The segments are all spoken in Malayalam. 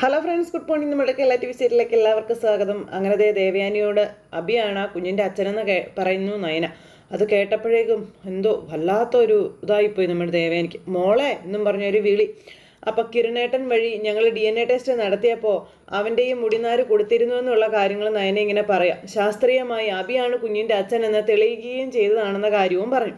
ഹലോ ഫ്രണ്ട്സ് ഗുഡ് മോർണിംഗ് നമ്മുടെ കേരള ടി വി സീരിയലിലേക്ക് എല്ലാവർക്കും സ്വാഗതം. അങ്ങനെ ദേവയാനിയോട് അബിയാണ് കുഞ്ഞിന്റെ അച്ഛനെന്ന് കേ പറയുന്നു നയന. അത് കേട്ടപ്പോഴേക്കും എന്തോ വല്ലാത്തൊരു ഇതായിപ്പോയി നമ്മുടെ ദേവയാനിക്ക്. മോളെ എന്നും പറഞ്ഞൊരു വിളി. അപ്പോൾ കിരണേട്ടൻ വഴി ഞങ്ങൾ ഡി എൻ എ ടെസ്റ്റ് നടത്തിയപ്പോൾ അവന്റെയും മുടിനാര് കൊടുത്തിരുന്നു എന്നുള്ള കാര്യങ്ങൾ നയന ഇങ്ങനെ പറയാം. ശാസ്ത്രീയമായി അബിയാണ് കുഞ്ഞിന്റെ അച്ഛൻ എന്ന് തെളിയിക്കുകയും ചെയ്തതാണെന്ന കാര്യവും പറഞ്ഞു.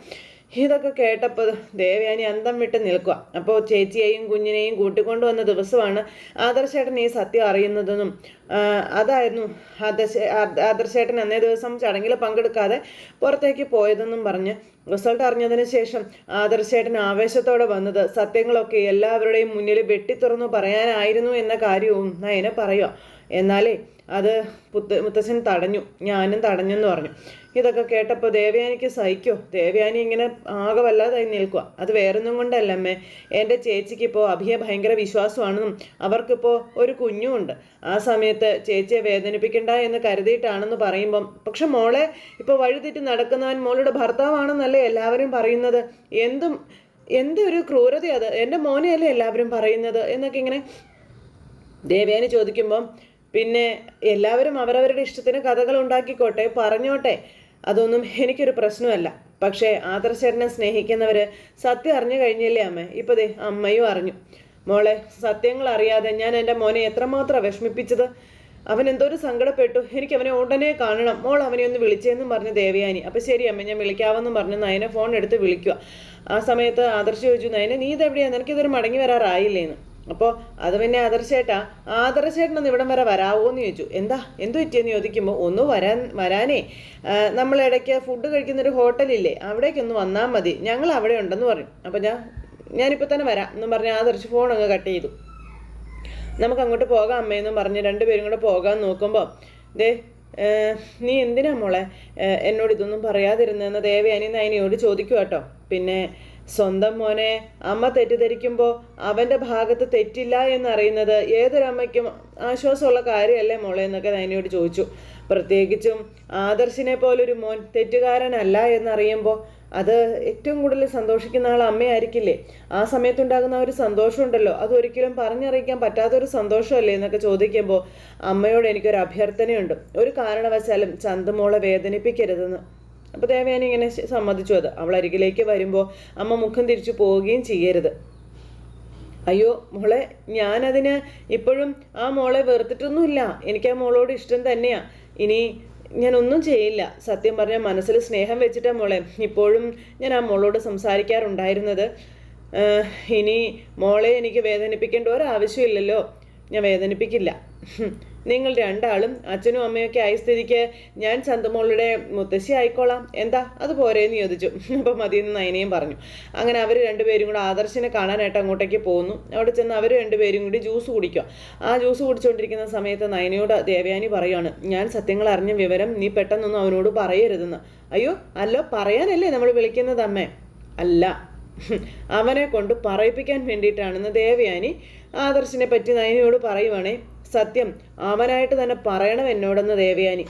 ഇതൊക്കെ കേട്ടപ്പോൾ ദേവയാനി അന്തം വിട്ട് നിൽക്കുക. അപ്പോൾ ചേച്ചിയെയും കുഞ്ഞിനെയും കൂട്ടിക്കൊണ്ടു വന്ന ദിവസമാണ് ആദർശേട്ടൻ ഈ സത്യം അറിയുന്നതെന്നും അതായിരുന്നു ആദർശ ആദർശേട്ടൻ അന്നേ ദിവസം ചടങ്ങിൽ പങ്കെടുക്കാതെ പുറത്തേക്ക് പോയതെന്നും പറഞ്ഞ് റിസൾട്ട് അറിഞ്ഞതിന് ശേഷം ആദർശേട്ടൻ ആവേശത്തോടെ വന്നത് സത്യങ്ങളൊക്കെ എല്ലാവരുടെയും മുന്നിൽ വെട്ടി തുറന്നു പറയാനായിരുന്നു എന്ന കാര്യവും നയന പറയുക. എന്നാലേ അത് പുത്ത മുത്തശ്ശൻ തടഞ്ഞു ഞാനും തടഞ്ഞു എന്ന് പറഞ്ഞു. ഇതൊക്കെ കേട്ടപ്പോൾ ദേവയാനിക്ക് സഹിക്കോ? ദേവയാനി ഇങ്ങനെ ആകെ വല്ലാതായി നിൽക്കുക അത് വേറൊന്നും കൊണ്ടല്ല അമ്മേ. എന്റെ ചേച്ചിക്ക് ഇപ്പോൾ അഭിയെ ഭയങ്കര വിശ്വാസമാണെന്നും അവർക്കിപ്പോൾ ഒരു കുഞ്ഞുമുണ്ട് ആ സമയത്ത് ചേച്ചിയെ വേദനിപ്പിക്കണ്ട എന്ന് കരുതിയിട്ടാണെന്ന് പറയുമ്പം പക്ഷെ മോളെ ഇപ്പോൾ വഴിതെറ്റി നടക്കുന്നവൻ മോളുടെ ഭർത്താവാണെന്നല്ലേ എല്ലാവരും പറയുന്നത്? എന്തും എന്തൊരു ക്രൂരത അത്? എന്റെ മോനെയല്ലേ എല്ലാവരും പറയുന്നത്? എന്നൊക്കെ ഇങ്ങനെ ദേവയാനി ചോദിക്കുമ്പം പിന്നെ എല്ലാവരും അവരവരുടെ ഇഷ്ടത്തിന് കഥകൾ ഉണ്ടാക്കിക്കോട്ടെ പറഞ്ഞോട്ടെ. അതൊന്നും എനിക്കൊരു പ്രശ്നമല്ല. പക്ഷേ ആദർശേട്ടനെ സ്നേഹിക്കുന്നവർ സത്യം അറിഞ്ഞു കഴിഞ്ഞില്ലേ അമ്മ? ഇപ്പൊ ദേ അമ്മയും അറിഞ്ഞു. മോളെ സത്യങ്ങൾ അറിയാതെ ഞാൻ എന്റെ മോനെ എത്രമാത്രം വിഷമിപ്പിച്ചത്? അവൻ എന്തോരം സങ്കടപ്പെട്ടു. എനിക്ക് അവനെ ഉടനെ കാണണം. മോൾ അവനെ ഒന്ന് വിളിച്ചേന്നും പറഞ്ഞു ദേവയാനി. അപ്പം ശരി അമ്മ ഞാൻ വിളിക്കാമെന്നും പറഞ്ഞു നയനെ ഫോൺ എടുത്ത് വിളിക്കുക ആ സമയത്ത് ആദർശ ചോദിച്ചു നയനെ നീ ഇതെവിടെയാണ് നിനക്കിതൊരു മടങ്ങി വരാറായില്ലേന്ന്. അപ്പോൾ അത് പിന്നെ ആദർശേട്ടാ ആദർശേട്ടനൊന്ന് ഇവിടം വരെ വരാവോ എന്ന് ചോദിച്ചു. എന്താ? എന്തു പറ്റിയെന്ന് ചോദിക്കുമ്പോൾ ഒന്ന് വരാൻ വരാനേ. നമ്മളിടയ്ക്ക് ഫുഡ് കഴിക്കുന്നൊരു ഹോട്ടലില്ലേ അവിടേക്കൊന്ന് വന്നാൽ മതി. ഞങ്ങൾ അവിടെ ഉണ്ടെന്ന് പറഞ്ഞു അപ്പോൾ ഞാൻ ഞാനിപ്പോൾ തന്നെ വരാം എന്നും പറഞ്ഞ് ആദർശ് ഫോൺ അങ്ങ് കട്ട് ചെയ്തു. നമുക്ക് അങ്ങോട്ട് പോകാം അമ്മയെന്നും പറഞ്ഞ് രണ്ടുപേരും കൂടെ പോകാൻ നോക്കുമ്പോൾ ദേ നീ എന്തിനാ മോളെ എന്നോട് ഇതൊന്നും പറയാതിരുന്നെന്ന് ദേവയാനി നയനിയോട് ചോദിക്കുക കേട്ടോ പിന്നെ സ്വന്തം മോനെ അമ്മ തെറ്റിദ്ധരിക്കുമ്പോൾ അവന്റെ ഭാഗത്ത് തെറ്റില്ല എന്നറിയുന്നത് ഏതൊരമ്മയ്ക്കും ആശ്വാസമുള്ള കാര്യമല്ലേ മോളെ എന്നൊക്കെ നൈനിയോട് ചോദിച്ചു. പ്രത്യേകിച്ചും ആദർശിനെ പോലൊരു മോൻ തെറ്റുകാരനല്ല എന്നറിയുമ്പോൾ അത് ഏറ്റവും കൂടുതൽ സന്തോഷിക്കുന്ന ആൾ അമ്മയായിരിക്കില്ലേ? ആ സമയത്തുണ്ടാകുന്ന ഒരു സന്തോഷമുണ്ടല്ലോ. അത് ഒരിക്കലും പറഞ്ഞറിയിക്കാൻ പറ്റാത്തൊരു സന്തോഷമല്ലേ എന്നൊക്കെ ചോദിക്കുമ്പോൾ അമ്മയോട് എനിക്കൊരു അഭ്യർത്ഥനയുണ്ട്. ഒരു കാരണവശാലും ചന്തമോളെ വേദനിപ്പിക്കരുതെന്ന്. അപ്പോൾ ദേവയാനി ഇങ്ങനെ സമ്മതിച്ചു അത്. അവൾ അരികിലേക്ക് വരുമ്പോൾ അമ്മ മുഖം തിരിച്ചു പോവുകയും ചെയ്യരുത്. അയ്യോ മോളെ ഞാനതിന് ഇപ്പോഴും ആ മോളെ വെറുത്തിട്ടൊന്നുമില്ല. എനിക്ക് ആ മോളോട് ഇഷ്ടം തന്നെയാണ് ഇനി ഞാൻ ഒന്നും ചെയ്യില്ല. സത്യം പറഞ്ഞാൽ മനസ്സിൽ സ്നേഹം വെച്ചിട്ടാ മോളെ. ഇപ്പോഴും ഞാൻ ആ മോളോട് സംസാരിക്കാറുണ്ടായിരുന്നത്. ഇനി മോളെ എനിക്ക് വേദനിപ്പിക്കേണ്ട ഒരാവശ്യമില്ലല്ലോ. ഞാൻ വേദനിപ്പിക്കില്ല. നിങ്ങൾ രണ്ടാളും അച്ഛനും അമ്മയൊക്കെ ആയ സ്ഥിതിക്ക് ഞാൻ ചന്തമോളുടെ മുത്തശ്ശി ആയിക്കോളാം. എന്താ? അത് പോരേന്ന് ചോദിച്ചു. അപ്പം മതിയെന്ന് നയനയും പറഞ്ഞു. അങ്ങനെ അവർ രണ്ടുപേരും കൂടെ ആദർശിനെ കാണാനായിട്ട് അങ്ങോട്ടേക്ക് പോകുന്നു. അവിടെ ചെന്ന് അവർ രണ്ടുപേരും കൂടി ജ്യൂസ് കുടിക്കുക. ആ ജ്യൂസ് കുടിച്ചുകൊണ്ടിരിക്കുന്ന സമയത്ത് നയനയോട് ദേവയാനി പറയുകയാണ് ഞാൻ സത്യങ്ങൾ അറിഞ്ഞ വിവരം നീ പെട്ടെന്നൊന്നും അവനോട് പറയരുതെന്ന്. അയ്യോ അല്ല പറയാനല്ലേ നമ്മൾ വിളിക്കുന്നത് അമ്മേ? അല്ല. അവനെ കൊണ്ട് പറയിപ്പിക്കാൻ വേണ്ടിയിട്ടാണെന്ന് ദേവയാനി ആദർശിനെ പറ്റി നയനയോട് പറയുവാണേ. സത്യം അവനായിട്ട് തന്നെ പറയണം എന്നോടെന്ന് ദേവയാനി.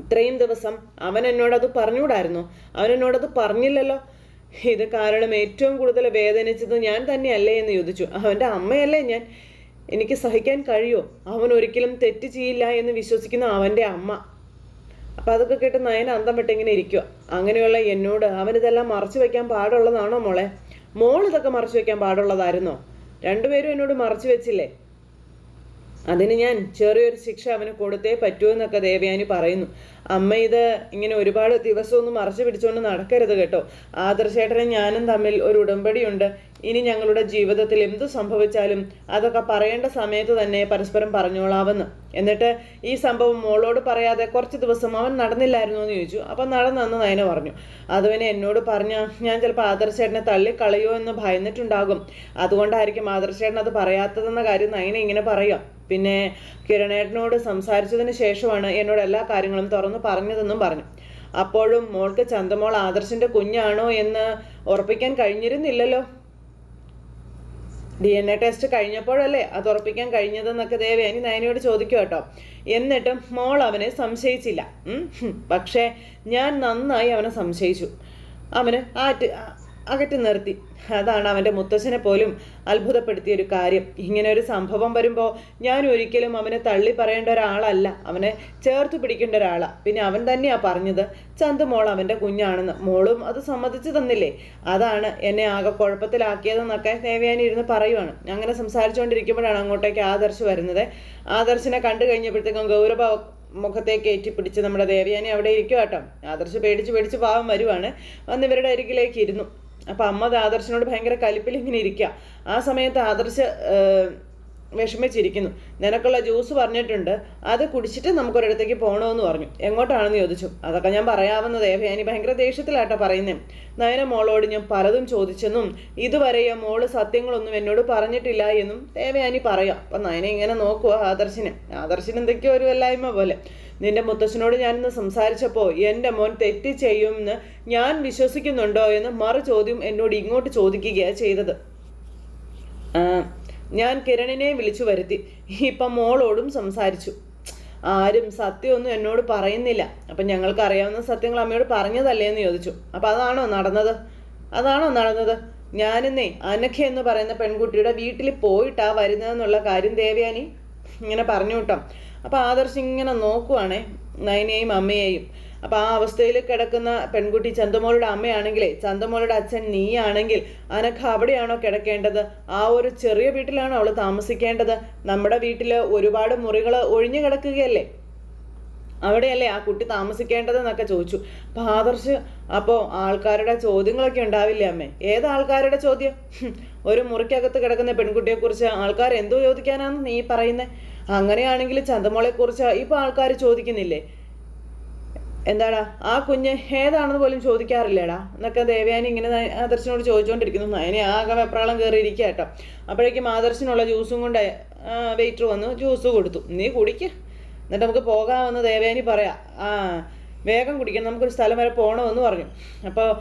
ഇത്രയും ദിവസം അവൻ എന്നോടത് പറഞ്ഞുകൂടായിരുന്നു? അവൻ എന്നോടത് പറഞ്ഞില്ലല്ലോ? ഇത് കാരണം ഏറ്റവും കൂടുതൽ വേദനിച്ചത് ഞാൻ തന്നെയല്ലേ എന്ന് ചോദിച്ചു. അവന്റെ അമ്മയല്ലേ ഞാൻ? എനിക്ക് സഹിക്കാൻ കഴിയുമോ അവൻ ഒരിക്കലും തെറ്റ് ചെയ്യില്ല എന്ന് വിശ്വസിക്കുന്ന അവന്റെ അമ്മ. അപ്പം അതൊക്കെ കേട്ട് നയന അന്തം പെട്ടിങ്ങനെ ഇരിക്കുക അങ്ങനെയുള്ള എന്നോട് അവനിതെല്ലാം മറച്ചു വെക്കാൻ പാടുള്ളതാണോ മോളെ? മോൾ ഇതൊക്കെ മറച്ചു വെക്കാൻ പാടുള്ളതായിരുന്നോ? രണ്ടുപേരും എന്നോട് മറച്ചു വെച്ചില്ലേ? അതിന് ഞാൻ ചെറിയൊരു ശിക്ഷ അവന് കൊടുത്തേ പറ്റൂ എന്നൊക്കെ ദേവയാനി പറയുന്നു. അമ്മ ഇത് ഇങ്ങനെ ഒരുപാട് ദിവസമൊന്നും മറച്ചു പിടിച്ചുകൊണ്ട് നടക്കരുത് കേട്ടോ. ആദർശേട്ടനും ഞാനും തമ്മിൽ ഒരു ഉടമ്പടിയുണ്ട്. ഇനി ഞങ്ങളുടെ ജീവിതത്തിൽ എന്ത് സംഭവിച്ചാലും അതൊക്കെ പറയേണ്ട സമയത്ത് തന്നെ പരസ്പരം പറഞ്ഞോളാവെന്ന്. എന്നിട്ട് ഈ സംഭവം മോളോട് പറയാതെ കുറച്ച് ദിവസം അവൻ നടന്നില്ലായിരുന്നു എന്ന് ചോദിച്ചു. അപ്പം നടന്നെന്ന് നയന പറഞ്ഞു അതുവിനെ എന്നോട് പറഞ്ഞ ഞാൻ ചിലപ്പോൾ ആദർശേട്ടനെ തള്ളിക്കളയോ എന്ന് ഭയന്നിട്ടുണ്ടാകും. അതുകൊണ്ടായിരിക്കും ആദർശേട്ടൻ അത് പറയാത്തതെന്ന കാര്യം നയന ഇങ്ങനെ പറയുക പിന്നെ കിരണേട്ടനോട് സംസാരിച്ചതിന് ശേഷമാണ് എന്നോട് എല്ലാ കാര്യങ്ങളും തുറന്ന് പറഞ്ഞതെന്നും പറഞ്ഞു. അപ്പോഴും മോൾക്ക് ചന്തമോൾ ആദർശിന്റെ കുഞ്ഞാണോ എന്ന് ഉറപ്പിക്കാൻ കഴിഞ്ഞിരുന്നില്ലല്ലോ. ഡി എൻ എ ടെസ്റ്റ് കഴിഞ്ഞപ്പോഴല്ലേ അത് ഉറപ്പിക്കാൻ കഴിഞ്ഞതെന്നൊക്കെ ദേവയാനി നയനയോട് ചോദിക്കും കേട്ടോ. എന്നിട്ടും മോൾ അവനെ സംശയിച്ചില്ല. പക്ഷേ ഞാൻ നന്നായി അവനെ സംശയിച്ചു. അവന് ആറ്റ് അകറ്റി നിർത്തി. അതാണ് അവന്റെ മുത്തശ്ശനെ പോലും അത്ഭുതപ്പെടുത്തിയ ഒരു കാര്യം. ഇങ്ങനെ ഒരു സംഭവം വരുമ്പോൾ ഞാൻ ഒരിക്കലും അവനെ തള്ളി പറയേണ്ട ഒരാളല്ല. അവനെ ചേർത്ത് പിടിക്കേണ്ട ഒരാളാണ് പിന്നെ അവൻ തന്നെയാണ് പറഞ്ഞത്. ചന്ത് മോൾ അവന്റെ കുഞ്ഞാണെന്ന്. മോളും അത് സമ്മതിച്ചു തന്നില്ലേ? അതാണ് എന്നെ ആകെ കുഴപ്പത്തിലാക്കിയതെന്നൊക്കെ ദേവയാനി ഇരുന്ന് പറയുവാണ്. അങ്ങനെ സംസാരിച്ചുകൊണ്ടിരിക്കുമ്പോഴാണ് അങ്ങോട്ടേക്ക് ആദർശ് വരുന്നത്. ആദർശിനെ കണ്ടു കഴിഞ്ഞപ്പോഴത്തേക്കും ഗൗരവ മുഖത്തേക്ക് ഏറ്റിപ്പിടിച്ച് നമ്മുടെ ദേവയാനി അവിടെ ഇരിക്കും കേട്ടോ ആദർശ് പേടിച്ച് പേടിച്ച് പാവം വരുവാണ്. വന്ന് ഇവരുടെ അരികിലേക്ക് ഇരുന്നു. അപ്പം അമ്മ ആദർശനോട് ഭയങ്കര കലിപ്പിൽ ഇങ്ങനെ ഇരിക്കുക ആ സമയത്ത് ആദർശ വിഷമിച്ചിരിക്കുന്നു. നിനക്കുള്ള ജ്യൂസ് പറഞ്ഞിട്ടുണ്ട്. അത് കുടിച്ചിട്ട് നമുക്കൊരിടത്തേക്ക് പോകണമെന്ന് പറഞ്ഞു. എങ്ങോട്ടാണെന്ന് ചോദിച്ചു. അതൊക്കെ ഞാൻ പറയാവുന്ന ദേവയാനി ഭയങ്കര ദേഷ്യത്തിലാട്ടോ പറയുന്നത് നയന മോളോട് ഞാൻ പലതും ചോദിച്ചെന്നും ഇതുവരെയും മോൾ സത്യങ്ങളൊന്നും എന്നോട് പറഞ്ഞിട്ടില്ല എന്നും ദേവയാനി പറയാം. അപ്പം നയന ഇങ്ങനെ നോക്കുക ആദർശിനെ. ആദർശിന് എന്തൊക്കെയോ ഒരു വല്ലായ്മ പോലെ. നിന്റെ മുത്തശ്ശനോട് ഞാനിന്ന് സംസാരിച്ചപ്പോൾ എന്റെ മോൻ തെറ്റ് ചെയ്യുമെന്ന് ഞാൻ വിശ്വസിക്കുന്നുണ്ടോ എന്ന് മറു ചോദ്യം എന്നോട് ഇങ്ങോട്ട് ചോദിക്കുകയാണ് ചെയ്തത്. ഞാൻ കിരണിനെ വിളിച്ചു വരുത്തി. ഇപ്പം മോളോടും സംസാരിച്ചു. ആരും സത്യമൊന്നും എന്നോട് പറയുന്നില്ല. അപ്പം ഞങ്ങൾക്ക് അറിയാവുന്ന സത്യങ്ങൾ അമ്മയോട് പറഞ്ഞതല്ലേ എന്ന് ചോദിച്ചു. അപ്പം അതാണോ നടന്നത്? അതാണോ നടന്നത്? ഞാനിന്നേ അനഖ എന്ന് പറയുന്ന പെൺകുട്ടിയുടെ വീട്ടിൽ പോയിട്ടാ വരുന്നതെന്നുള്ള കാര്യം ദേവയാനി ഇങ്ങനെ പറഞ്ഞു കിട്ടാം. അപ്പം ആദർശ് ഇങ്ങനെ നോക്കുവാണേ നയനെയും അമ്മയെയും. അപ്പോൾ ആ അവസ്ഥയിൽ കിടക്കുന്ന പെൺകുട്ടി ചന്തമോളുടെ അമ്മയാണെങ്കിലേ ചന്തമോളുടെ അച്ഛൻ നീയാണെങ്കിൽ അനക്ക് അവിടെയാണോ കിടക്കേണ്ടത്? ആ ഒരു ചെറിയ വീട്ടിലാണോ അവൾ താമസിക്കേണ്ടത്? നമ്മുടെ വീട്ടിൽ ഒരുപാട് മുറികൾ ഒഴിഞ്ഞു കിടക്കുകയല്ലേ? അവിടെയല്ലേ ആ കുട്ടി താമസിക്കേണ്ടതെന്നൊക്കെ ചോദിച്ചു. അപ്പം ആദർശ് അപ്പോൾ ആൾക്കാരുടെ ചോദ്യങ്ങളൊക്കെ ഉണ്ടാവില്ലേ അമ്മേ? ഏത് ആൾക്കാരുടെ ചോദ്യം? ഒരു മുറിക്കകത്ത് കിടക്കുന്ന പെൺകുട്ടിയെക്കുറിച്ച് ആൾക്കാർ എന്തോ ചോദിക്കാനാന്ന് നീ പറയുന്നത് അങ്ങനെയാണെങ്കിൽ ചന്തമോളെക്കുറിച്ച് ഇപ്പോൾ ആൾക്കാർ ചോദിക്കുന്നില്ലേ? എന്താടാ? ആ കുഞ്ഞ് ഏതാണെന്ന് പോലും ചോദിക്കാറില്ലേടാ? എന്നൊക്കെ ദേവയാനി ഇങ്ങനെ ആദർശനോട് ചോദിച്ചുകൊണ്ടിരിക്കുന്നു അതിനെ ആകെ വെപ്രാളം കയറിയിരിക്കുക കേട്ടോ. അപ്പോഴേക്കും ആദർശനുള്ള ജ്യൂസും കൊണ്ട് വെയിറ്റർ വന്നു. ജ്യൂസ് കൊടുത്തു. നീ കുടിക്ക. എന്നിട്ട് നമുക്ക് പോകാമെന്ന് ദേവയാനി പറയാം. ആ വേഗം കുടിക്കണം. നമുക്കൊരു സ്ഥലം വരെ പോകണമെന്ന് പറഞ്ഞു. അപ്പോൾ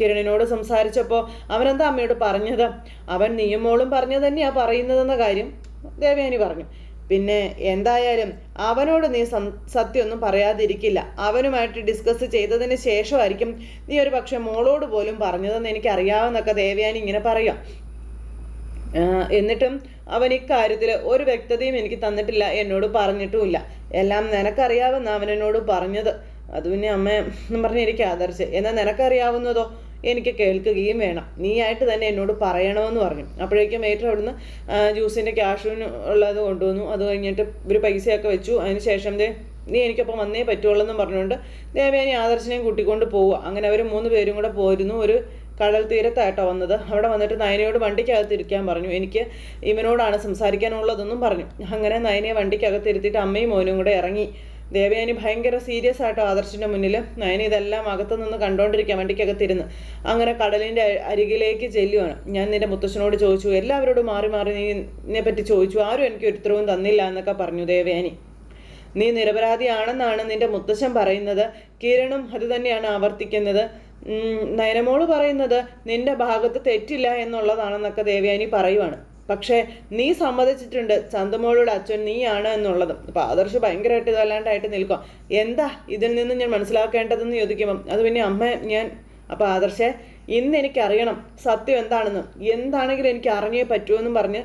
കിരണിനോട് സംസാരിച്ചപ്പോൾ അവനെന്താ അമ്മയോട് പറഞ്ഞത്? അവൻ നിയമോളും പറഞ്ഞത് തന്നെയാണ് പറയുന്നതെന്ന കാര്യം. ദേവയാനി പറഞ്ഞു. പിന്നെ എന്തായാലും അവനോട് നീ സത്യമൊന്നും പറയാതിരിക്കില്ല. അവനുമായിട്ട് ഡിസ്കസ് ചെയ്തതിന് ശേഷമായിരിക്കും നീ ഒരു പക്ഷെ മോളോട് പോലും പറഞ്ഞതെന്ന് എനിക്കറിയാവുന്നൊക്കെ ദേവയാനി ഇങ്ങനെ പറയാം. എന്നിട്ടും അവൻ ഇക്കാര്യത്തിൽ ഒരു വ്യക്തതയും എനിക്ക് തന്നിട്ടില്ല. എന്നോട് പറഞ്ഞിട്ടുമില്ല. എല്ലാം നിനക്കറിയാവുന്ന അവൻ എന്നോട് പറഞ്ഞത്. അത് പിന്നെ അമ്മ എന്നും പറഞ്ഞിരിക്കും ആദർശ്. എന്നാൽ നിനക്കറിയാവുന്നതോ? എനിക്ക് കേൾക്കുകയും വേണം. നീയായിട്ട് തന്നെ എന്നോട് പറയണമെന്ന് പറഞ്ഞു. അപ്പോഴേക്കും ഏറ്റവും അവിടുന്ന് ജ്യൂസിന്റെ ക്യാഷിന് ഉള്ളത് കൊണ്ടുവന്നു. അത് കഴിഞ്ഞിട്ട് ഒരു പൈസയൊക്കെ വെച്ചു. അതിന് ശേഷം ദേ നീ എനിക്കൊപ്പം വന്നേ പറ്റുള്ളൂ എന്നും പറഞ്ഞുകൊണ്ട് ദേവേനി ആദർശനെയും കൂട്ടിക്കൊണ്ട് പോവുക. അങ്ങനെ അവർ മൂന്ന് പേരും കൂടെ പോയിരുന്നു ഒരു കടൽ തീരത്തായിട്ടോ വന്നത്. അവിടെ വന്നിട്ട് നയനയോട് വണ്ടിക്കകത്ത് ഇരിക്കാൻ പറഞ്ഞു. എനിക്ക് ഇവനോടാണ് സംസാരിക്കാനുള്ളതെന്നും പറഞ്ഞു. അങ്ങനെ നയനയെ വണ്ടിക്കകത്ത് ഇരുത്തിയിട്ട് അമ്മയും മോനും കൂടെ ഇറങ്ങി. ദേവയാനി ഭയങ്കര സീരിയസ് ആയിട്ടോ ആദർശിന്റെ മുന്നിൽ. നയന ഇതെല്ലാം അകത്തുനിന്ന് കണ്ടുകൊണ്ടിരിക്കുക വണ്ടിക്കകത്തിരുന്ന്. അങ്ങനെ കടലിന്റെ അരികിലേക്ക് ചെല്ലുവാണ്. ഞാൻ നിന്റെ മുത്തശ്ശനോട് ചോദിച്ചു എല്ലാവരോടും മാറി മാറി നീ എന്നെ പറ്റി ചോദിച്ചു. ആരും എനിക്ക് ഒരു ഉത്തരവും തന്നില്ല എന്നൊക്കെ പറഞ്ഞു ദേവയാനി. നീ നിരപരാധിയാണെന്നാണ് നിന്റെ മുത്തശ്ശൻ പറയുന്നത്. കിരണും അത് തന്നെയാണ് ആവർത്തിക്കുന്നത്. നയനമോൾ പറയുന്നത് നിന്റെ ഭാഗത്ത് തെറ്റില്ല എന്നുള്ളതാണെന്നൊക്കെ ദേവയാനി പറയുവാണ്. പക്ഷേ നീ സമ്മതിച്ചിട്ടുണ്ട്. ചന്തമോളുടെ അച്ഛൻ നീയാണ് എന്നുള്ളത്. അപ്പം ആദർശ് ഭയങ്കരമായിട്ട് ഇതല്ലാണ്ടായിട്ട് നിൽക്കും എന്താ ഇതിൽ നിന്ന് ഞാൻ മനസ്സിലാക്കേണ്ടതെന്ന് ചോദിക്കുമ്പം അത് പിന്നെ അമ്മ ഞാൻ. അപ്പോൾ ആദർശേ ഇന്ന് എനിക്കറിയണം സത്യം എന്താണെന്ന്. എന്താണെങ്കിലും എനിക്ക് അറിഞ്ഞേ പറ്റുമെന്നും പറഞ്ഞ്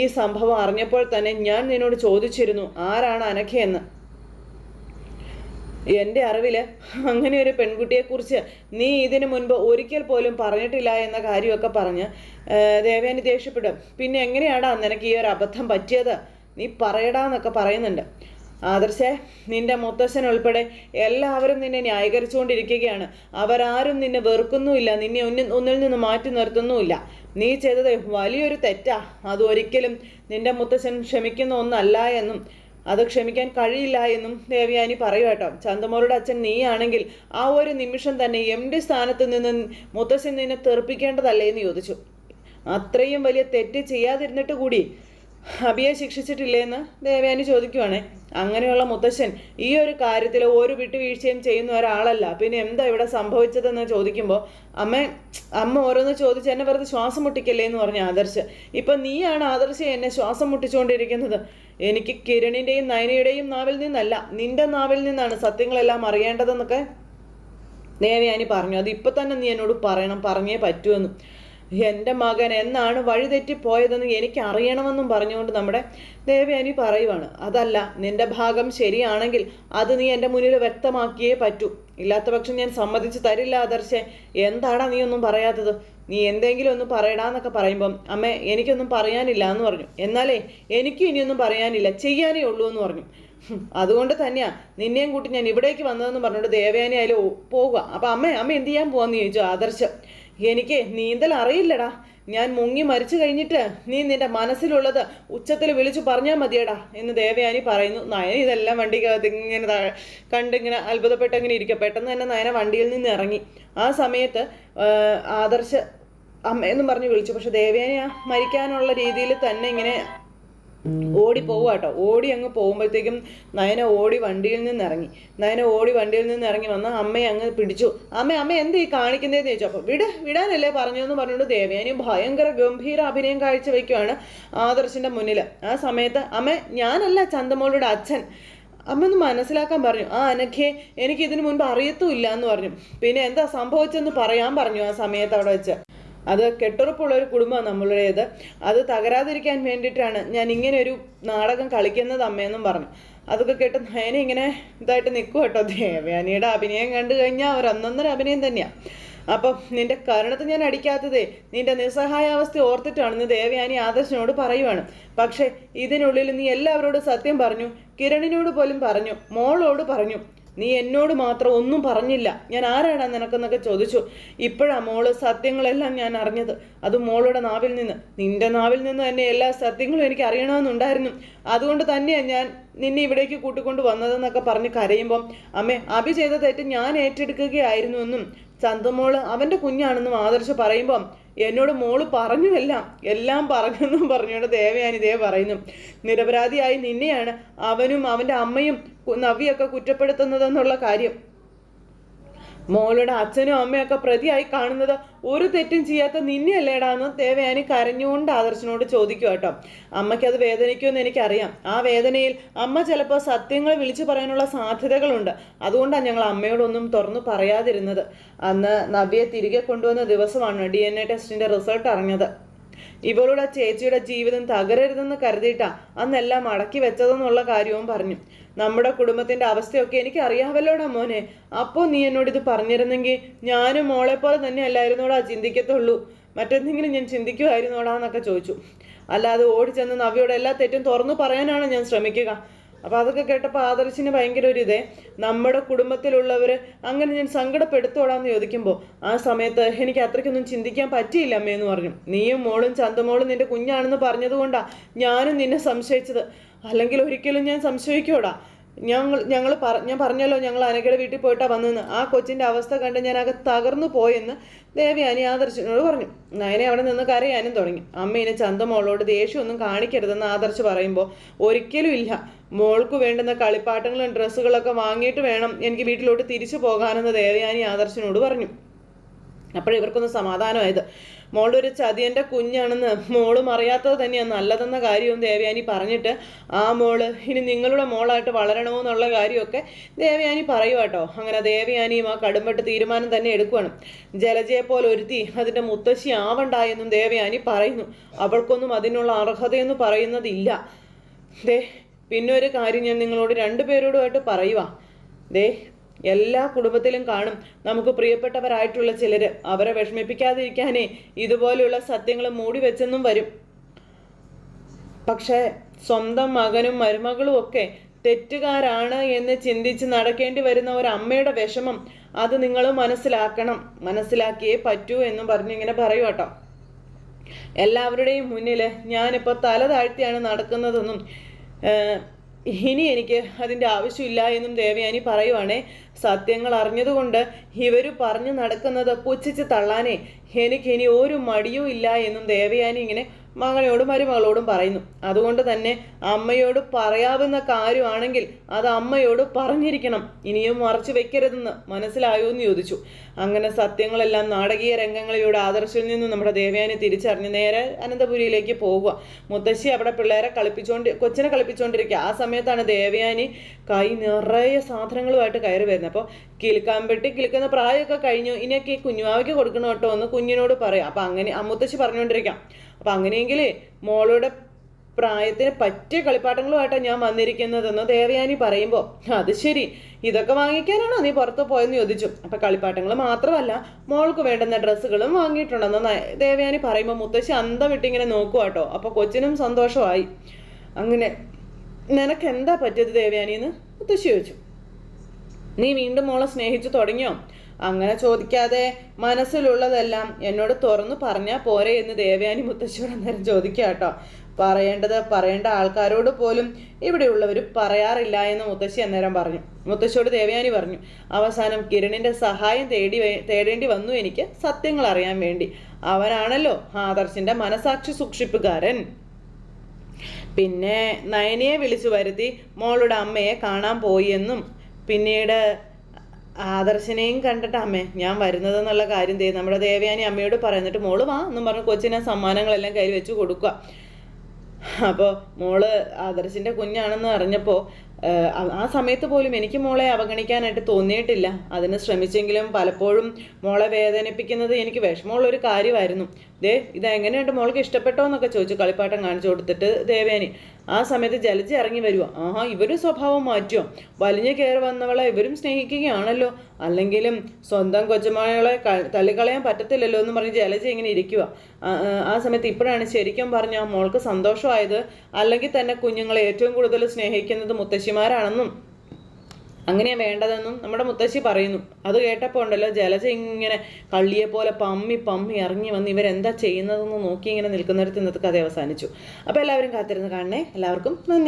ഈ സംഭവം അറിഞ്ഞപ്പോൾ തന്നെ ഞാൻ നിന്നോട് ചോദിച്ചിരുന്നു ആരാണ് അനഘയെന്ന്. എന്റെ അറിവിൽ അങ്ങനെ ഒരു പെൺകുട്ടിയെക്കുറിച്ച് നീ ഇതിനു മുൻപ് ഒരിക്കൽ പോലും പറഞ്ഞിട്ടില്ല എന്ന കാര്യമൊക്കെ പറഞ്ഞ് ദേവേനി ദേഷ്യപ്പെടും. പിന്നെ എങ്ങനെയാടാ നിനക്ക് ഈ ഒരു അബദ്ധം പറ്റിയത്? നീ പറയടാന്നൊക്കെ പറയുന്നുണ്ട്. ആദർശേ നിന്റെ മുത്തശ്ശൻ ഉൾപ്പെടെ എല്ലാവരും നിന്നെ ന്യായീകരിച്ചുകൊണ്ടിരിക്കുകയാണ്. അവരാരും നിന്നെ വെറുക്കുന്നുമില്ല നിന്നെ ഒന്നിൽ ഒന്നിൽ നിന്ന് മാറ്റി നിർത്തുന്നുമില്ല. നീ ചെയ്തത് വലിയൊരു തെറ്റാ. അതൊരിക്കലും നിന്റെ മുത്തശ്ശൻ ക്ഷമിക്കുന്ന ഒന്നല്ല എന്നും അത് ക്ഷമിക്കാൻ കഴിയില്ല എന്നും ദേവയാനി പറയൂ കേട്ടോ. ചന്ദമോരുടെ അച്ഛൻ നീയാണെങ്കിൽ ആ ഒരു നിമിഷം തന്നെ എം ഡി സ്ഥാനത്ത് നിന്ന് മുത്തശ്ശൻ നിന്നെ തെറിപ്പിക്കേണ്ടതല്ലേ എന്ന് ചോദിച്ചു. അത്രയും വലിയ തെറ്റ് ചെയ്യാതിരുന്നിട്ട് കൂടി അബിയെ ശിക്ഷിച്ചിട്ടില്ലേന്ന് ദേവയാനി ചോദിക്കുവാണേ. അങ്ങനെയുള്ള മുത്തശ്ശൻ ഈ ഒരു കാര്യത്തിൽ ഒരു വിട്ടുവീഴ്ചയും ചെയ്യുന്ന ഒരാളല്ല. പിന്നെ എന്താ ഇവിടെ സംഭവിച്ചതെന്ന് ചോദിക്കുമ്പോൾ അമ്മ അമ്മ ഓരോന്ന് ചോദിച്ച് എന്നെ വെറുതെ ശ്വാസം മുട്ടിക്കല്ലേ എന്ന് പറഞ്ഞു ആദർശ്. ഇപ്പം നീയാണ് ആദർശ് എന്നെ ശ്വാസം മുട്ടിച്ചുകൊണ്ടിരിക്കുന്നത്. എനിക്ക് കിരണിന്റെയും നയനയുടെയും നാവിൽ നിന്നല്ല നിന്റെ നാവിൽ നിന്നാണ് സത്യങ്ങളെല്ലാം അറിയേണ്ടതെന്നൊക്കെ ദേവയാനി പറഞ്ഞു. അത് ഇപ്പൊ തന്നെ നീ എന്നോട് പറയണം പറഞ്ഞേ പറ്റുമെന്ന് എന്റെ മകൻ എന്നാണ് വഴിതെറ്റി പോയതെന്ന് എനിക്ക് അറിയണമെന്നും പറഞ്ഞുകൊണ്ട് നമ്മുടെ ദേവയാനി പറയുവാണ്. അതല്ല നിന്റെ ഭാഗം ശരിയാണെങ്കിൽ അത് നീ എന്റെ മുന്നിൽ വ്യക്തമാക്കിയേ പറ്റൂ. ഇല്ലാത്ത പക്ഷം ഞാൻ സമ്മതിച്ച് തരില്ല ആദർശേ. എന്താടാ നീ ഒന്നും പറയാത്തത്? നീ എന്തെങ്കിലും ഒന്ന് പറയടാന്നൊക്കെ പറയുമ്പം അമ്മേ എനിക്കൊന്നും പറയാനില്ല എന്ന് പറഞ്ഞു. എന്നാലേ എനിക്കും ഇനിയൊന്നും പറയാനില്ല. ചെയ്യാനേ ഉള്ളൂ എന്ന് പറഞ്ഞു. അതുകൊണ്ട് തന്നെയാ നിന്നെയും കൂട്ടി ഞാൻ ഇവിടേക്ക് വന്നതെന്ന് പറഞ്ഞിട്ട് ദേവയാനി അതിൽ പോവുക. അപ്പം അമ്മ അമ്മ എന്ത് ചെയ്യാൻ പോവാന്ന് ചോദിച്ചു ആദർശം. എനിക്ക് നീന്തൽ അറിയില്ലടാ. ഞാൻ മുങ്ങി മരിച്ചു കഴിഞ്ഞിട്ട് നീ നിന്റെ മനസ്സിലുള്ളത് ഉച്ചത്തിൽ വിളിച്ചു പറഞ്ഞാൽ മതിയടാ എന്ന് ദേവയാനി പറയുന്നു. നയന ഇതെല്ലാം വണ്ടിക്കകത്ത് ഇങ്ങനെ കണ്ടിങ്ങനെ അത്ഭുതപ്പെട്ടങ്ങനെ ഇരിക്കുക പെട്ടെന്ന് തന്നെ നയന വണ്ടിയിൽ നിന്ന് ഇറങ്ങി. ആ സമയത്ത് ആദർശ അമ്മയെന്നും പറഞ്ഞു വിളിച്ചു. പക്ഷെ ദേവേന മരിക്കാനുള്ള രീതിയിൽ തന്നെ ഇങ്ങനെ ഓടി പോവുക കേട്ടോ. ഓടി അങ്ങ് പോകുമ്പോഴത്തേക്കും നയന ഓടി വണ്ടിയിൽ നിന്ന് ഇറങ്ങി നയന ഓടി വണ്ടിയിൽ നിന്ന് ഇറങ്ങി വന്ന അമ്മയെ അങ്ങ് പിടിച്ചു. അമ്മ അമ്മ എന്ത് ഈ കാണിക്കുന്നതെന്ന് ചോദിച്ചു. അപ്പോൾ വിട വിടാനല്ലേ പറഞ്ഞു എന്ന് പറഞ്ഞുകൊണ്ട് ദേവയാനി ഭയങ്കര ഗംഭീര അഭിനയം കാഴ്ചവെക്കുകയാണ് ആദർശിന്റെ മുന്നിൽ ആ സമയത്ത് അമ്മ ഞാനല്ല ചന്തമോളുടെ അച്ഛൻ. അമ്മ ഒന്ന് മനസ്സിലാക്കാൻ പറഞ്ഞു. ആ അനഖ്യെ എനിക്ക് ഇതിനു മുൻപ് അറിയത്തുമില്ല എന്ന് പറഞ്ഞു. പിന്നെ എന്താ സംഭവിച്ചെന്ന് പറയാൻ പറഞ്ഞു ആ സമയത്ത് അവിടെ വെച്ച്. അത് കെട്ടുറപ്പുള്ള ഒരു കുടുംബമാണ് നമ്മളുടേത്. അത് തകരാതിരിക്കാൻ വേണ്ടിയിട്ടാണ് ഞാൻ ഇങ്ങനെ ഒരു നാടകം കളിക്കുന്നത് അമ്മയെന്നും പറഞ്ഞു. അതൊക്കെ കേട്ട് നയന ഇങ്ങനെ ഇതായിട്ട് നിൽക്കും കേട്ടോ. ദേവയാനിയുടെ അഭിനയം കണ്ടു കഴിഞ്ഞാൽ ഒരു ഒന്നൊന്നര അഭിനയം തന്നെയാണ് അപ്പം നിന്റെ കരുണത്ത് ഞാൻ അടിക്കാത്തതേ നിന്റെ നിസ്സഹായാവസ്ഥ ഓർത്തിട്ടാണ് നീ ദേവയാനി ആദർശനോട് പറയുവാണ്. പക്ഷേ ഇതിനുള്ളിൽ നീ എല്ലാവരോടും സത്യം പറഞ്ഞു കിരണിനോട് പോലും പറഞ്ഞു മോളോട് പറഞ്ഞു. നീ എന്നോട് മാത്രം ഒന്നും പറഞ്ഞില്ല. ഞാൻ ആരാണ് നിനക്കെന്നൊക്കെ ചോദിച്ചു. ഇപ്പോഴാ മോൾ സത്യങ്ങളെല്ലാം ഞാൻ അറിഞ്ഞത്. അത് മോളുടെ നാവിൽ നിന്ന്. നിന്റെ നാവിൽ നിന്ന് തന്നെ എല്ലാ സത്യങ്ങളും എനിക്ക് അറിയണമെന്നുണ്ടായിരുന്നു. അതുകൊണ്ട് തന്നെയാണ് ഞാൻ നിന്നെ ഇവിടേക്ക് കൂട്ടിക്കൊണ്ട് വന്നതെന്നൊക്കെ പറഞ്ഞ് കരയുമ്പം അമ്മേ അഭി ചെയ്ത തെറ്റ് ഞാൻ ഏറ്റെടുക്കുകയായിരുന്നു എന്നും ചന്തമോൾ അവന്റെ കുഞ്ഞാണെന്നും ആദർശ് പറയുമ്പം എന്നോട് മോൾ പറഞ്ഞു എല്ലാം പറഞ്ഞെന്നും പറഞ്ഞുകൊണ്ട് ദേവയാനി ഇതേ പറയുന്നു. നിരപരാധിയായി നിന്നെയാണ് അവനും അവന്റെ അമ്മയും നവിയൊക്കെ കുറ്റപ്പെടുത്തുന്നതെന്നുള്ള കാര്യം. മോളുടെ അച്ഛനും അമ്മയൊക്കെ പ്രതിയായി കാണുന്നത് ഒരു തെറ്റും ചെയ്യാത്ത നിന്നെയല്ലേടാന്ന് ദേവയാനി കരഞ്ഞുകൊണ്ട് ആദർശനോട് ചോദിക്കുക കേട്ടോ അമ്മയ്ക്ക് അത് വേദനിക്കുമെന്ന് എനിക്കറിയാം. ആ വേദനയിൽ അമ്മ ചിലപ്പോൾ സത്യങ്ങൾ വിളിച്ചു പറയാനുള്ള സാധ്യതകളുണ്ട്. അതുകൊണ്ടാണ് ഞങ്ങൾ അമ്മയോടൊന്നും തുറന്നു പറയാതിരുന്നത്. അന്ന് നവ്യെ തിരികെ കൊണ്ടുവന്ന ദിവസമാണ് ഡി എൻ എ ടെസ്റ്റിന്റെ റിസൾട്ട് അറിഞ്ഞത്. ഇവളുടെ ചേച്ചിയുടെ ജീവിതം തകരരുതെന്ന് കരുതിയിട്ടാ അന്നെല്ലാം അടക്കി വെച്ചതെന്നുള്ള കാര്യവും പറഞ്ഞു. നമ്മുടെ കുടുംബത്തിന്റെ അവസ്ഥയൊക്കെ എനിക്ക് അറിയാവല്ലോടാ മോനെ. അപ്പോ നീ എന്നോട് ഇത് പറഞ്ഞിരുന്നെങ്കിൽ ഞാനും മോളെ പോലെ തന്നെ അല്ലായിരുന്നോടാ ചിന്തിക്കത്തുള്ളൂ. മറ്റെന്തെങ്കിലും ഞാൻ ചിന്തിക്കുമായിരുന്നോടാ എന്നൊക്കെ ചോദിച്ചു. അല്ലാതെ ഓടിച്ചെന്ന് നവ്യോട് എല്ലാ തെറ്റും തുറന്നു പറയാനാണ് ഞാൻ ശ്രമിക്കുക. അപ്പൊ അതൊക്കെ കേട്ടപ്പോൾ ആദർശിന് ഭയങ്കര ഒരു ഇതേ. നമ്മുടെ കുടുംബത്തിലുള്ളവര് അങ്ങനെ ഞാൻ സങ്കടപ്പെടുത്തോടാന്ന് ചോദിക്കുമ്പോൾ ആ സമയത്ത് എനിക്ക് അത്രയ്ക്കൊന്നും ചിന്തിക്കാൻ പറ്റിയില്ല അമ്മയെന്ന് പറഞ്ഞു. നീയും മോളും ചന്തമോളും നിന്റെ കുഞ്ഞാണെന്ന് പറഞ്ഞതുകൊണ്ടാ ഞാനും നിന്നെ സംശയിച്ചത്. അല്ലെങ്കിൽ ഒരിക്കലും ഞാൻ സംശയിക്കൂടാ. ഞങ്ങൾ ഞങ്ങൾ പറ ഞാൻ പറഞ്ഞല്ലോ ഞങ്ങൾ അനക്കയുടെ വീട്ടിൽ പോയിട്ടാ വന്നെന്ന് ആ കൊച്ചിന്റെ അവസ്ഥ കണ്ട് ഞാൻ അകത്ത് തകർന്നു പോയെന്ന് ദേവി ആദർശിനോട് പറഞ്ഞു. നയനെ അവിടെ നിന്ന് കരയാനും തുടങ്ങി. അമ്മ ഇനി ചന്തമോളോട് ദേഷ്യമൊന്നും കാണിക്കരുതെന്ന് ആദർശ് പറയുമ്പോൾ ഒരിക്കലും ഇല്ല. മോൾക്ക് വേണ്ടുന്ന കളിപ്പാട്ടങ്ങളും ഡ്രസ്സുകളൊക്കെ വാങ്ങിയിട്ട് വേണം എനിക്ക് വീട്ടിലോട്ട് തിരിച്ചു പോകാനെന്ന് ദേവയാനി ആദർശനോട് പറഞ്ഞു. അപ്പോൾ ഇവർക്കൊന്ന് സമാധാനമായത്. മോളുടെ ഒരു ചതിയന്റെ കുഞ്ഞാണെന്ന് മോളും അറിയാത്തത് തന്നെയാണ് നല്ലതെന്ന കാര്യവും ദേവയാനി പറഞ്ഞിട്ട് ആ മോൾ ഇനി നിങ്ങളുടെ മോളായിട്ട് വളരണമോ എന്നുള്ള കാര്യമൊക്കെ ദേവയാനി പറയുക കേട്ടോ അങ്ങനെ ദേവയാനിയും ആ കടുംപെട്ട് തീരുമാനം തന്നെ എടുക്കുകയാണ് ജലജയെ പോലെ ഒരുത്തി അതിന്റെ മുത്തശ്ശി ആവണ്ട എന്നും ദേവയാനി പറയുന്നു. അവൾക്കൊന്നും അതിനുള്ള അർഹതയെന്ന് പറയുന്നതില്ല. ദേ പിന്നെ ഒരു കാര്യം ഞാൻ നിങ്ങളോട് രണ്ടു പേരോടുമായിട്ട് പറയുക ദേ എല്ലാ കുടുംബത്തിലും കാണും നമുക്ക് പ്രിയപ്പെട്ടവരായിട്ടുള്ള ചിലർ അവരെ വിഷമിപ്പിക്കാതിരിക്കാനേ ഇതുപോലെയുള്ള സത്യങ്ങൾ മൂടി വെച്ചെന്നും വരും. പക്ഷേ സ്വന്തം മകനും മരുമകളും ഒക്കെ തെറ്റുകാരാണ് എന്ന് ചിന്തിച്ച് നടക്കേണ്ടി വരുന്ന ഒരു അമ്മയുടെ വിഷമം അത് നിങ്ങൾ മനസ്സിലാക്കണം. മനസ്സിലാക്കിയേ പറ്റൂ എന്നും പറഞ്ഞ് ഇങ്ങനെ പറയൂ കേട്ടോ. എല്ലാവരുടെയും മുന്നിൽ ഞാനിപ്പോൾ തല താഴ്ത്തിയാണ് നടക്കുന്നതെന്നും ഇനി എനിക്ക് അതിന്റെ ആവശ്യമില്ല എന്നും ദേവയാനി പറയുവാണേ. സത്യങ്ങൾ അറിഞ്ഞതുകൊണ്ട് ഇവർ പറഞ്ഞു നടക്കുന്നത് പുച്ഛിച്ച് തള്ളാനേ. എനിക്കിനി ഒരു മടിയും ഇല്ല എന്നും ദേവയാനി ഇങ്ങനെ മകനോടും മരുമകളോടും പറയുന്നു. അതുകൊണ്ട് തന്നെ അമ്മയോട് പറയാവുന്ന കാര്യമാണെങ്കിൽ അത് അമ്മയോട് പറഞ്ഞിരിക്കണം. ഇനിയും മറച്ചു വെക്കരുതെന്ന് മനസ്സിലായോ എന്ന് ചോദിച്ചു. അങ്ങനെ സത്യങ്ങളെല്ലാം നാടകീയ രംഗങ്ങളിലൂടെ ആദർശിൽ നിന്നും നമ്മുടെ ദേവയാനി തിരിച്ചറിഞ്ഞ് നേരെ അനന്തപുരിയിലേക്ക് പോവുക മുത്തശ്ശി അവിടെ പിള്ളേരെ കളിപ്പിച്ചുകൊണ്ട് കൊച്ചിനെ കളിപ്പിച്ചുകൊണ്ടിരിക്കുക ആ സമയത്താണ് ദേവയാനി കൈ നിറയെ സാധനങ്ങളുമായിട്ട് കയറി വരുന്നത്. അപ്പോൾ കിലുക്കാമ്പെട്ടി കിലുക്കുന്ന പ്രായമൊക്കെ കഴിഞ്ഞു. ഇനിയൊക്കെ കുഞ്ഞുമാവയ്ക്ക് കൊടുക്കണം കേട്ടോ എന്ന് കുഞ്ഞിനോട് പറയാം. അപ്പം അങ്ങനെ ആ മുത്തശ്ശി പറഞ്ഞുകൊണ്ടിരിക്കാം. അപ്പം അങ്ങനെയെങ്കിൽ മോളുടെ പ്രായത്തിന് പറ്റിയ കളിപ്പാട്ടങ്ങളുമായിട്ടാണ് ഞാൻ വന്നിരിക്കുന്നതെന്ന് ദേവയാനി പറയുമ്പോൾ അത് ശരി ഇതൊക്കെ വാങ്ങിക്കാനാണോ നീ പുറത്ത് പോയെന്ന് ചോദിച്ചു. അപ്പം കളിപ്പാട്ടങ്ങൾ മാത്രമല്ല മോൾക്ക് വേണ്ടുന്ന ഡ്രസ്സുകളും വാങ്ങിയിട്ടുണ്ടെന്ന് ദേവയാനി പറയുമ്പോൾ മുത്തശ്ശി അന്തം വിട്ടിങ്ങനെ നോക്കുക കേട്ടോ അപ്പോൾ കൊച്ചിനും സന്തോഷമായി. അങ്ങനെ നിനക്ക് എന്താ പറ്റിയത് ദേവയാനി എന്ന് മുത്തശ്ശി ചോദിച്ചു. നീ വീണ്ടും മോളെ സ്നേഹിച്ചു തുടങ്ങിയോ? അങ്ങനെ ചോദിക്കാതെ മനസ്സിലുള്ളതെല്ലാം എന്നോട് തുറന്നു പറഞ്ഞാൽ പോരെ എന്ന് ദേവയാനി മുത്തശ്ശിയോട് അന്നേരം ചോദിക്കുക കേട്ടോ പറയേണ്ടത് പറയേണ്ട ആൾക്കാരോട് പോലും ഇവിടെയുള്ളവർ പറയാറില്ല എന്ന് മുത്തശ്ശി അന്നേരം പറഞ്ഞു. മുത്തശ്ശിയോട് ദേവയാനി പറഞ്ഞു അവസാനം കിരണിന്റെ സഹായം തേടി തേടേണ്ടി വന്നു എനിക്ക് സത്യങ്ങൾ അറിയാൻ വേണ്ടി. അവനാണല്ലോ ആദർശിന്റെ മനസാക്ഷി സൂക്ഷിപ്പുകാരൻ. പിന്നെ നയനയെ വിളിച്ചു വരുത്തി മോളുടെ അമ്മയെ കാണാൻ പോയി എന്നും. പിന്നീട് ആദർശനെയും കണ്ടിട്ട് അമ്മേ ഞാൻ വരുന്നതെന്നുള്ള കാര്യം ദേ നമ്മുടെ ദേവയാനി അമ്മയോട് പറയുന്നിട്ട് മോൾ വാ എന്നും പറഞ്ഞ് കൊച്ചിനെ സമ്മാനങ്ങളെല്ലാം കയ്യിൽ വെച്ച് കൊടുക്കുക അപ്പോൾ മോൾ ആദർശിന്റെ കുഞ്ഞാണെന്ന് അറിഞ്ഞപ്പോൾ ആ സമയത്ത് പോലും എനിക്ക് മോളെ അവഗണിക്കാനായിട്ട് തോന്നിയിട്ടില്ല. അതിന് ശ്രമിച്ചെങ്കിലും പലപ്പോഴും മോളെ വേദനിപ്പിക്കുന്നത് എനിക്ക് വിഷമമുള്ളൊരു കാര്യമായിരുന്നു. ദേ ഇത് എങ്ങനെയുണ്ട് മോൾക്ക് ഇഷ്ടപ്പെട്ടോ എന്നൊക്കെ ചോദിച്ചു കളിപ്പാട്ടം കാണിച്ചു കൊടുത്തിട്ട് ദേവേനി. ആ സമയത്ത് ജലജ ഇറങ്ങി വരുക ആഹാ ഇവരും സ്വഭാവം മാറ്റിയോ? വലിഞ്ഞു കയറി വന്നവളെ ഇവരും സ്നേഹിക്കുകയാണല്ലോ. അല്ലെങ്കിലും സ്വന്തം കൊച്ചുമകളെ തള്ളിക്കളയാൻ പറ്റത്തില്ലല്ലോ എന്ന് പറഞ്ഞ് ജലജ ഇങ്ങനെ ഇരിക്കുക ആ സമയത്ത് ഇപ്പോഴാണ് ശരിക്കും പറഞ്ഞ മോൾക്ക് സന്തോഷമായത്. അല്ലെങ്കിൽ തന്നെ കുഞ്ഞുങ്ങളെ ഏറ്റവും കൂടുതൽ സ്നേഹിക്കുന്നത് മുത്തശ്ശിമാരാണെന്നും അങ്ങനെയാ വേണ്ടതെന്നും നമ്മുടെ മുത്തശ്ശി പറയുന്നു. അത് കേട്ടപ്പോൾ ഉണ്ടല്ലോ ജലജ ഇങ്ങനെ കള്ളിയെ പോലെ പമ്മി പമ്മി ഇറങ്ങി വന്ന് ഇവരെന്താ ചെയ്യുന്നതെന്ന് നോക്കി ഇങ്ങനെ നിൽക്കുന്നിടത്ത് ഇന്നത്തെ കഥ അവസാനിച്ചു. അപ്പോൾ എല്ലാവരും കാത്തിരുന്ന് കാണണേ. എല്ലാവർക്കും നന്ദി.